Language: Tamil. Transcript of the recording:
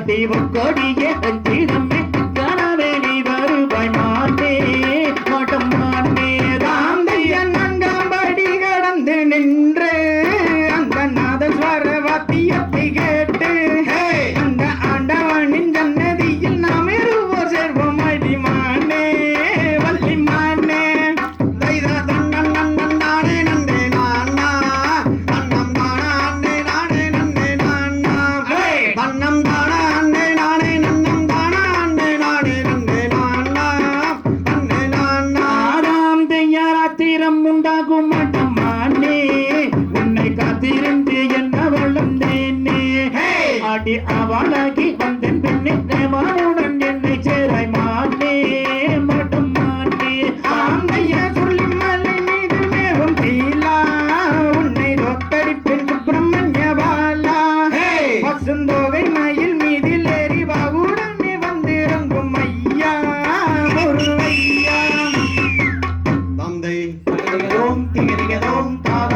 தீபக்கொடியே தஞ்சிடமே கனவேலி வருவாய் மாட்டே மாட்டம் மாட்டே. காந்தையன் அங்கம்படி கடந்து நின்று அந்த நாதஸ்வர வீரம் உண்டாகும் மாட்டம்மானே உன்னை காத்திருந்து என்ன வளர்ந்தேனே அடி அவளாகி வந்தேன் பெண்ணே. தந்தை திகதோம் திகதிகதோம் தாதா